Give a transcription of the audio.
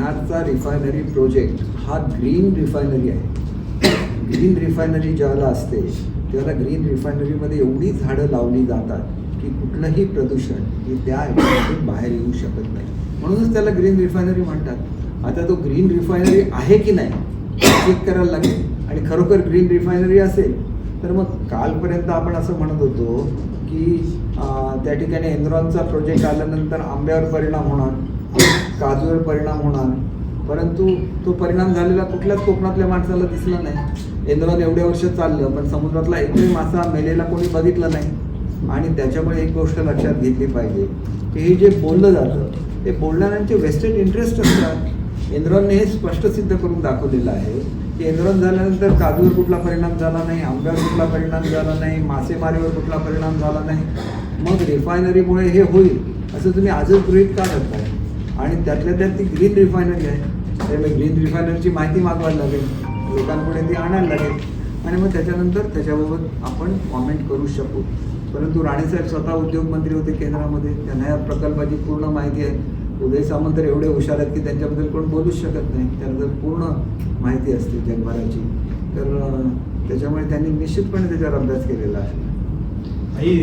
मन्नारचा refinery project हा green refinery आहे. Green refinery ज्याला असते त्याला ग्रीन रिफायनरीमध्ये एवढी झाडं लावली जातात की कुठलंही प्रदूषण हे त्या बाहेर येऊ शकत नाही. म्हणूनच त्याला ग्रीन रिफायनरी म्हणतात. आता तो ग्रीन रिफायनरी आहे की नाही चेक करायला लागेल. आणि खरोखर ग्रीन रिफायनरी असेल तर मग कालपर्यंत आपण असं म्हणत होतो की त्या ठिकाणी एनरॉनचा प्रोजेक्ट आल्यानंतर आंब्यावर परिणाम होणार. काजूवर परिणाम होणार परंतु तो परिणाम झालेला कुठल्याच कोकणातल्या माणसाला दिसला नाही. एनरॉन एवढ्या वर्ष चाललं पण समुद्रातला एकही मासा मेलेला कोणी बघितला नाही. आणि त्याच्यामुळे एक गोष्ट लक्षात घेतली पाहिजे की हे जे बोललं जातं ते बोलणाऱ्यांचे वेस्टेड इंटरेस्ट असतात. एनरॉनने हे स्पष्ट सिद्ध करून दाखवलेलं आहे की एनरॉन झाल्यानंतर काजूवर कुठला परिणाम झाला नाही आंब्यावर कुठला परिणाम झाला नाही मासेमारीवर कुठला परिणाम झाला नाही. मग रिफायनरीमुळे हे होईल असं तुम्ही आजच गृहित का धरताय? आणि त्यातल्या त्यात ती ग्रीन रिफायनरी आहे. त्यामुळे ग्रीन रिफायनरची माहिती मागवायला लागेल. लोकांपुढे ती आणायला लागेल. आणि मग त्याच्यानंतर त्याच्याबाबत आपण कॉमेंट करू शकू. परंतु राणेसाहेब स्वतः उद्योगमंत्री होते केंद्रामध्ये. त्यांना या प्रकल्पाची पूर्ण माहिती आहे. उदय सामंत तर एवढे हुशार आहेत की त्यांच्याबद्दल कोण बोलूच शकत नाही. त्यांना जर पूर्ण माहिती असते जगभराची तर त्याच्यामुळे त्यांनी निश्चितपणे त्याच्यावर अभ्यास केलेला आहे.